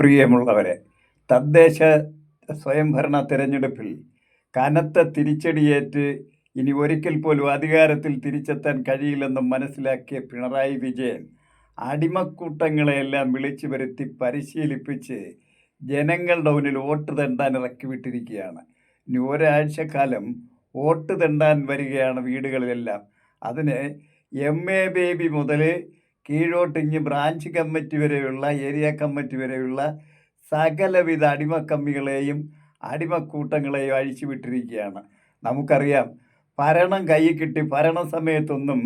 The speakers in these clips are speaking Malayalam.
പ്രിയമുള്ളവരെ തദ്ദേശ സ്വയംഭരണ തിരഞ്ഞെടുപ്പിൽ കനത്ത തിരിച്ചടിയേറ്റ് ഇനി ഒരിക്കൽ പോലും അധികാരത്തിൽ തിരിച്ചെത്താൻ കഴിയില്ലെന്നും മനസ്സിലാക്കിയ പിണറായി വിജയൻ അടിമക്കൂട്ടങ്ങളെയെല്ലാം വിളിച്ചു വരുത്തി പരിശീലിപ്പിച്ച് ജനങ്ങളുടെ മുന്നിൽ വോട്ട് തെണ്ടാൻ ഇറക്കിവിട്ടിരിക്കുകയാണ്. ഇനി ഒരാഴ്ചക്കാലം വോട്ട് തെണ്ടാൻ വരികയാണ് വീടുകളിലെല്ലാം. അതിന് എം എ ബേബി മുതൽ കീഴോട്ടിഞ്ഞ് ബ്രാഞ്ച് കമ്മിറ്റി വരെയുള്ള ഏരിയ കമ്മിറ്റി വരെയുള്ള സകലവിധ അടിമക്കമ്മികളെയും അടിമക്കൂട്ടങ്ങളെയും അഴിച്ചു വിട്ടിരിക്കുകയാണ് നമുക്കറിയാം ഭരണം കൈ കിട്ടി ഭരണ സമയത്തൊന്നും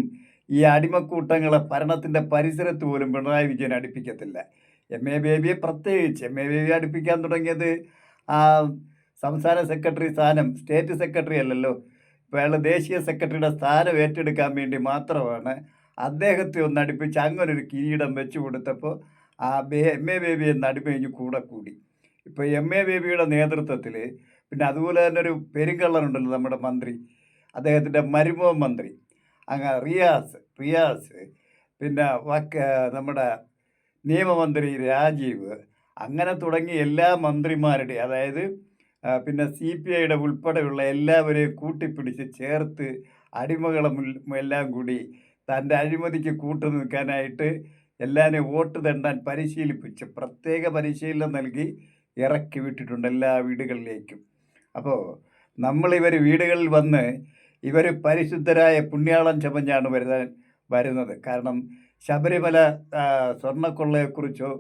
ഈ അടിമക്കൂട്ടങ്ങളെ ഭരണത്തിന്റെ പരിസരത്ത് പോലും പിണറായി വിജയൻ അടുപ്പിക്കത്തില്ല. എം എ ബേബിയെ പ്രത്യേകിച്ച് എം എ ബേബി അടുപ്പിക്കാൻ തുടങ്ങിയത് ആ സംസ്ഥാന സെക്രട്ടറി സ്ഥാനം സ്റ്റേറ്റ് സെക്രട്ടറി അല്ലല്ലോ. ഇപ്പോൾ അയാൾ ദേശീയ സെക്രട്ടറിയുടെ സ്ഥാനം ഏറ്റെടുക്കാൻ വേണ്ടി മാത്രമാണ് അദ്ദേഹത്തെ ഒന്ന് അടുപ്പിച്ച് അങ്ങനെ ഒരു കിരീടം വെച്ചു കൊടുത്തപ്പോൾ ആ ബേ എം എ ബേബി എന്ന് അടുപ്പിഞ്ഞ് കൂടെ കൂടി. ഇപ്പോൾ എം എ ബേബിയുടെ നേതൃത്വത്തിൽ പിന്നെ അതുപോലെ തന്നെ ഒരു പെരുങ്കള്ളനുണ്ടല്ലോ നമ്മുടെ മന്ത്രി അദ്ദേഹത്തിന്റെ മരുമോ മന്ത്രി അങ്ങ് റിയാസ് റിയാസ് പിന്നെ വക്ക നമ്മുടെ നിയമമന്ത്രി രാജീവ് അങ്ങനെ തുടങ്ങി എല്ലാ മന്ത്രിമാരുടെയും അതായത് പിന്നെ സി പി ഐയുടെ ഉൾപ്പെടെയുള്ള എല്ലാവരെയും കൂട്ടിപ്പിടിച്ച് ചേർത്ത് അടിമകളെ എല്ലാം കൂടി തന്റെ അഴിമതിക്ക് കൂട്ടു നിൽക്കാനായിട്ട് എല്ലാവരെയും വോട്ട് തണ്ടാൻ പരിശീലിപ്പിച്ച് പ്രത്യേക പരിശീലനം നൽകി ഇറക്കി വിട്ടിട്ടുണ്ട് എല്ലാ വീടുകളിലേക്കും. അപ്പോൾ നമ്മളിവർ വീടുകളിൽ വന്ന് ഇവർ പരിശുദ്ധരായ പുണ്യാളം ചമഞ്ഞാണ് വരുന്ന വരുന്നത്. കാരണം ശബരിമല സ്വർണക്കൊള്ളയെക്കുറിച്ചോ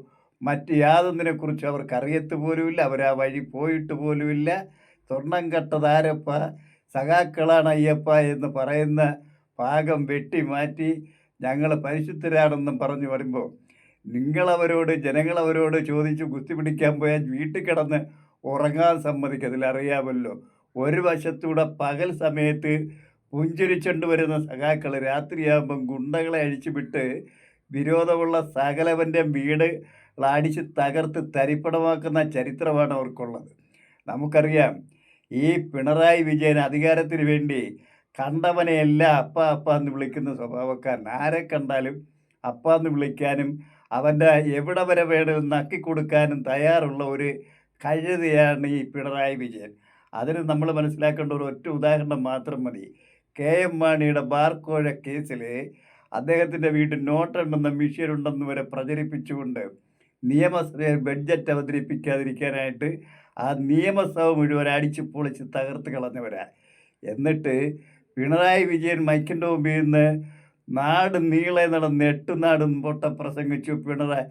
മറ്റ് യാതൊന്നിനെക്കുറിച്ചോ അവർക്ക് അറിയത്ത് പോലുമില്ല. അവർ ആ വഴി പോയിട്ട് പോലുമില്ല. സ്വർണം കട്ടതാരപ്പ സഖാക്കളാണ് അയ്യപ്പ എന്ന് പറയുന്ന ഭാഗം വെട്ടി മാറ്റി ഞങ്ങൾ പരിശുദ്ധരാണെന്നും പറഞ്ഞു വരുമ്പോൾ നിങ്ങളവരോട് ജനങ്ങളവരോട് ചോദിച്ച് കുസ്തി പിടിക്കാൻ പോയാൽ വീട്ടിൽ കിടന്ന് ഉറങ്ങാൻ സമ്മതിക്കത്തില്ല. അറിയാമല്ലോ ഒരു വശത്തൂടെ പകൽ സമയത്ത് പുഞ്ചിരിച്ചുകൊണ്ട് വരുന്ന സഖാക്കൾ രാത്രിയാകുമ്പം ഗുണ്ടകളെ അഴിച്ചുവിട്ട് വിരോധമുള്ള സകലവന്റെ വീട് അടിച്ച് തകർത്ത് തരിപ്പണമാക്കുന്ന ചരിത്രമാണ് അവർക്കുള്ളത്. നമുക്കറിയാം ഈ പിണറായി വിജയൻ അധികാരത്തിന് വേണ്ടി കണ്ടവനെ എല്ലാം അപ്പ അപ്പ എന്ന് വിളിക്കുന്ന സ്വഭാവക്കാരൻ. ആരെ കണ്ടാലും അപ്പ എന്ന് വിളിക്കാനും അവന്റെ എവിടെ വരെ വേണമെന്ന് നക്കി കൊടുക്കാനും തയ്യാറുള്ള ഒരു കഴുതയാണ് ഈ പിണറായി വിജയൻ. അതിന് നമ്മൾ മനസ്സിലാക്കേണ്ട ഒരു ഒറ്റ ഉദാഹരണം മാത്രം മതി. കെ എം മാണിയുടെ ബാർക്കോഴ കേസിൽ അദ്ദേഹത്തിന്റെ വീട്ടിൽ നോട്ടെണ്ണുന്ന മിഷ്യനുണ്ടെന്ന് വരെ പ്രചരിപ്പിച്ചുകൊണ്ട് നിയമസഭയിൽ ബഡ്ജറ്റ് അവതരിപ്പിക്കാതിരിക്കാനായിട്ട് ആ നിയമസഭ മുഴുവൻ അടിച്ചു പൊളിച്ച് തകർത്ത് കളഞ്ഞവരാ. എന്നിട്ട് പിണറായി വിജയൻ മൈക്കിന്റെ മുമ്പിൽ നിന്ന് നാട് നീളെ നടന്ന് എട്ടുനാടും പൊട്ട പ്രസംഗിച്ചു. പിണറായി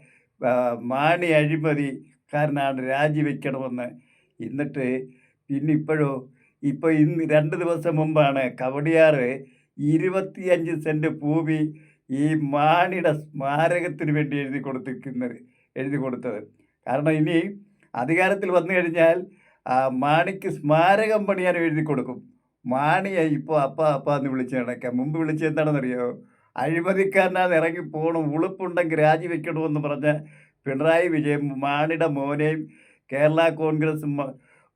മാണി അഴിമതി കാരനാണ് രാജിവെക്കണമെന്ന്. എന്നിട്ട് പിന്നെ ഇപ്പോഴോ ഇപ്പോൾ ഇന്ന് രണ്ട് ദിവസം മുമ്പാണ് കവടിയാറ് ഇരുപത്തിയഞ്ച് സെന്റ് ഭൂമി ഈ മാണിയുടെ സ്മാരകത്തിന് വേണ്ടി എഴുതി കൊടുത്തിരിക്കുന്നത് എഴുതി കൊടുത്തത്. കാരണം ഇനി അധികാരത്തിൽ വന്നു കഴിഞ്ഞാൽ മാണിക്ക് സ്മാരകം പണിയാൻ എഴുതി കൊടുക്കും. മാണിയെ ഇപ്പോൾ അപ്പ അപ്പ എന്ന് വിളിച്ച് നടക്കാം. മുമ്പ് വിളിച്ചെന്താണെന്നറിയോ അഴിമതിക്കാരനാണ് ഇറങ്ങി പോകണം ഉളുപ്പുണ്ടെങ്കിൽ രാജിവെക്കണമെന്ന് പറഞ്ഞ പിണറായി വിജയൻ മാണിയുടെ മോനെയും കേരള കോൺഗ്രസ്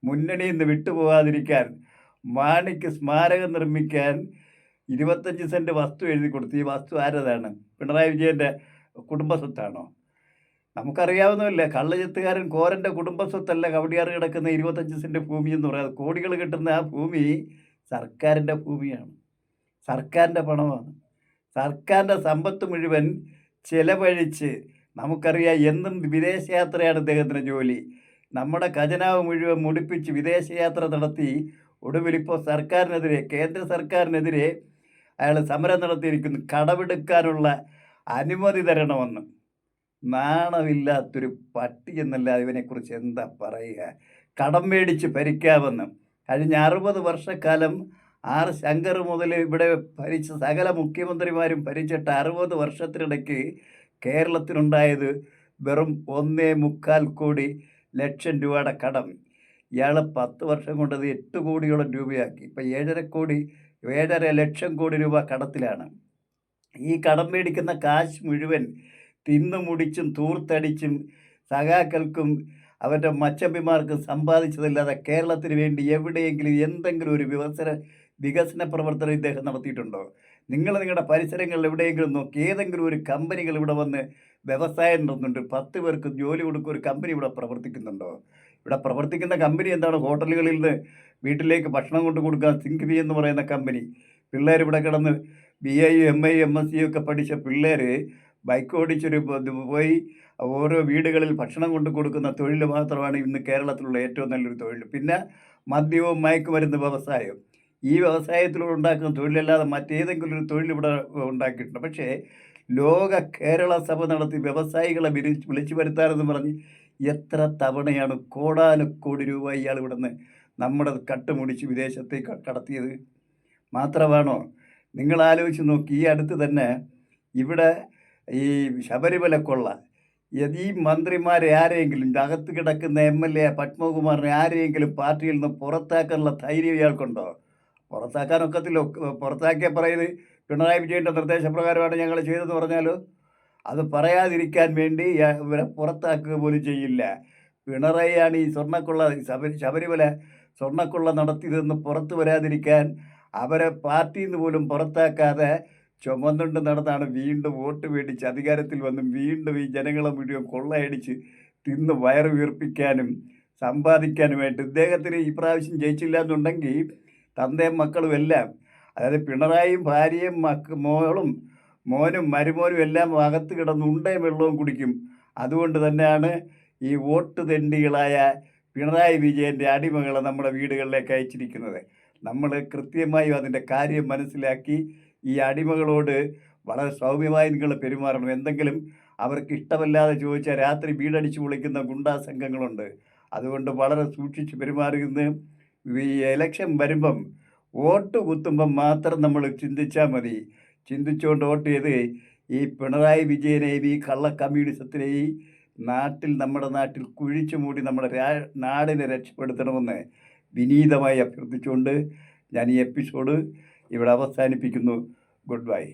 മുന്നണിയിൽ നിന്ന് വിട്ടുപോകാതിരിക്കാൻ മാണിക്ക് സ്മാരകം നിർമ്മിക്കാൻ ഇരുപത്തഞ്ച് സെന്റ് വസ്തു എഴുതി കൊടുത്തു. ഈ വസ്തു ആരതാണ്? പിണറായി വിജയന്റെ കുടുംബസ്വത്താണോ? നമുക്കറിയാവുന്നതല്ലേ കള്ളചെത്തുകാരൻ കോരന്റെ കുടുംബസ്വത്തല്ല കവടിയാറ് കിടക്കുന്ന ഇരുപത്തഞ്ച് സെന്റ് ഭൂമി എന്ന് പറയാം കോടികൾ കിട്ടുന്ന ആ ഭൂമി സർക്കാരിന്റെ ഭൂമിയാണ്. സർക്കാരിന്റെ പണമാണ്. സർക്കാരിന്റെ സമ്പത്ത് മുഴുവൻ ചിലവഴിച്ച് നമുക്കറിയാം എന്നും വിദേശയാത്രയാണ് അദ്ദേഹത്തിന്റെ ജോലി. നമ്മുടെ ഖജനാവ് മുഴുവൻ മുടിപ്പിച്ച് വിദേശയാത്ര നടത്തി ഒടുവിൽ ഇപ്പോൾ സർക്കാരിനെതിരെ കേന്ദ്ര സർക്കാരിനെതിരെ അയാൾ സമരം നടത്തിയിരിക്കുന്നു. കടമെടുക്കാനുള്ള അനുമതി തരണമെന്ന്. നാണമില്ലാത്തൊരു പട്ടി എന്നല്ല ഇവനെക്കുറിച്ച് എന്താ പറയുക? കടം മേടിച്ച് ഭരിക്കാമെന്ന്. കഴിഞ്ഞ അറുപത് വർഷക്കാലം ആർ ശങ്കർ മുതൽ ഇവിടെ ഭരിച്ച സകല മുഖ്യമന്ത്രിമാരും ഭരിച്ചിട്ട് അറുപത് വർഷത്തിനിടയ്ക്ക് കേരളത്തിനുണ്ടായത് വെറും ഒന്നേ മുക്കാൽ കോടി ലക്ഷം രൂപയുടെ കടം. ഇയാൾ പത്ത് വർഷം കൊണ്ടത് എട്ട് കോടിയോളം രൂപയാക്കി. ഇപ്പം ഏഴര കോടി ഏഴര ലക്ഷം കോടി രൂപ കടത്തിലാണ്. ഈ കടം മേടിക്കുന്ന കാശ് മുഴുവൻ തിന്നു മുടിച്ചും തൂർത്തടിച്ചും സഖാക്കൾക്കും അവരുടെ മച്ചമ്പിമാർക്ക് സമ്പാദിച്ചതല്ലാതെ കേരളത്തിന് വേണ്ടി എവിടെയെങ്കിലും എന്തെങ്കിലും ഒരു വികസന വികസന പ്രവർത്തനം ഇദ്ദേഹം നടത്തിയിട്ടുണ്ടോ? നിങ്ങൾ നിങ്ങളുടെ പരിസരങ്ങളിൽ എവിടെയെങ്കിലും നോക്കി ഏതെങ്കിലും ഒരു കമ്പനികൾ ഇവിടെ വന്ന് വ്യവസായം നടത്തുന്നുണ്ട്. പത്ത് പേർക്ക് ജോലി കൊടുക്കുക ഒരു കമ്പനി ഇവിടെ പ്രവർത്തിക്കുന്നുണ്ടോ? ഇവിടെ പ്രവർത്തിക്കുന്ന കമ്പനി എന്താണ്? ഹോട്ടലുകളിൽ നിന്ന് വീട്ടിലേക്ക് ഭക്ഷണം കൊണ്ട് കൊടുക്കുക സിങ്ക് ബി എന്ന് പറയുന്ന കമ്പനി. പിള്ളേർ ഇവിടെ കിടന്ന് B I M I M S C ഒക്കെ പഠിച്ച പിള്ളേർ ബൈക്ക് ഓടിച്ചൊരു പോയി ഓരോ വീടുകളിൽ ഭക്ഷണം കൊണ്ടു കൊടുക്കുന്ന തൊഴിൽ മാത്രമാണ് ഇന്ന് കേരളത്തിലുള്ള ഏറ്റവും നല്ലൊരു തൊഴിൽ. പിന്നെ മദ്യവും മയക്കുമരുന്ന് വ്യവസായം. ഈ വ്യവസായത്തിലൂടെ ഉണ്ടാക്കുന്ന തൊഴിലല്ലാതെ മറ്റേതെങ്കിലും ഒരു തൊഴിൽ ഇവിടെ ഉണ്ടാക്കിയിട്ടുണ്ട്. പക്ഷേ ലോക കേരള സഭ നടത്തി വ്യവസായികളെ വിളിച്ചു വരുത്താനെന്ന് പറഞ്ഞ് എത്ര തവണയാണ് കോടാനുകോടി രൂപ ഇയാൾ ഇവിടുന്ന് നമ്മുടെ കട്ടുമുടിച്ച് വിദേശത്തേക്ക് കടത്തിയത്? മാത്രമാണോ? നിങ്ങൾ ആലോചിച്ച് നോക്കി ഈ അടുത്ത് തന്നെ ഇവിടെ ഈ ശബരിമല കൊള്ള ഇത് ഈ മന്ത്രിമാരെ ആരെങ്കിലും അകത്ത് കിടക്കുന്ന എം എൽ എ പത്മകുമാറിനെ ആരെയെങ്കിലും പാർട്ടിയിൽ നിന്ന് പുറത്താക്കാനുള്ള ധൈര്യം ഇയാൾക്കുണ്ടോ? പുറത്താക്കാനൊക്കത്തില്ല. പുറത്താക്കിയ പറയുന്നത് പിണറായി വിജയന്റെ നിർദ്ദേശപ്രകാരമാണ് ഞങ്ങൾ ചെയ്തതെന്ന് പറഞ്ഞാലോ. അത് പറയാതിരിക്കാൻ വേണ്ടി ഇവരെ പുറത്താക്കുക പോലും ചെയ്യില്ല. പിണറായിയാണ് ഈ സ്വർണക്കുള്ള ശബരി ശബരിമല സ്വർണക്കുള്ള നടത്തിയതെന്ന് പുറത്തു വരാതിരിക്കാൻ അവരെ പാർട്ടിയിൽ നിന്ന് പോലും പുറത്താക്കാതെ ചുമന്നുകൊണ്ട് നടന്നാണ് വീണ്ടും വോട്ട് മേടിച്ച് അധികാരത്തിൽ വന്ന് വീണ്ടും ഈ ജനങ്ങളെ മുഴുവൻ കൊള്ളയടിച്ച് തിന്ന് വയറ് വീർപ്പിക്കാനും സമ്പാദിക്കാനുമായിട്ട് ഇദ്ദേഹത്തിന് ഈ പ്രാവശ്യം ജയിച്ചില്ല എന്നുണ്ടെങ്കിൽ തന്തയും മക്കളും എല്ലാം അതായത് പിണറായിയും ഭാര്യയും മക്ക മോളും മോനും മരുമോനും എല്ലാം അകത്ത് കിടന്ന് ഉണ്ടയും വെള്ളവും കുടിക്കും. അതുകൊണ്ട് തന്നെയാണ് ഈ വോട്ട് തെണ്ടികളായ പിണറായി വിജയന്റെ അടിമകളെ നമ്മുടെ വീടുകളിലേക്ക് അയച്ചിരിക്കുന്നത്. നമ്മൾ കൃത്യമായും അതിന്റെ കാര്യം മനസ്സിലാക്കി ഈ അടിമകളോട് വളരെ സൗമ്യമായി നിങ്ങൾ പെരുമാറണം. എന്തെങ്കിലും അവർക്ക് ഇഷ്ടമല്ലാതെ ചോദിച്ചാൽ രാത്രി വീടടിച്ച് വിളിക്കുന്ന ഗുണ്ടാ സംഘങ്ങളുണ്ട്. അതുകൊണ്ട് വളരെ സൂക്ഷിച്ച് പെരുമാറുന്ന ഈ എലക്ഷൻ വരുമ്പം വോട്ട് കുത്തുമ്പം മാത്രം നമ്മൾ ചിന്തിച്ചാൽ മതി. ചിന്തിച്ചുകൊണ്ട് വോട്ട് ചെയ്ത് ഈ പിണറായി വിജയനെയും ഈ കള്ള കമ്മ്യൂണിസത്തിനെയും നാട്ടിൽ നമ്മുടെ നാട്ടിൽ കുഴിച്ചു മൂടി നമ്മുടെ രാ നാടിനെ രക്ഷപ്പെടുത്തണമെന്ന് വിനീതമായി അഭ്യർത്ഥിച്ചുകൊണ്ട് ഞാൻ ഈ എപ്പിസോഡ് ഇവിടെ അവസാനിപ്പിക്കുന്നു. Good bye.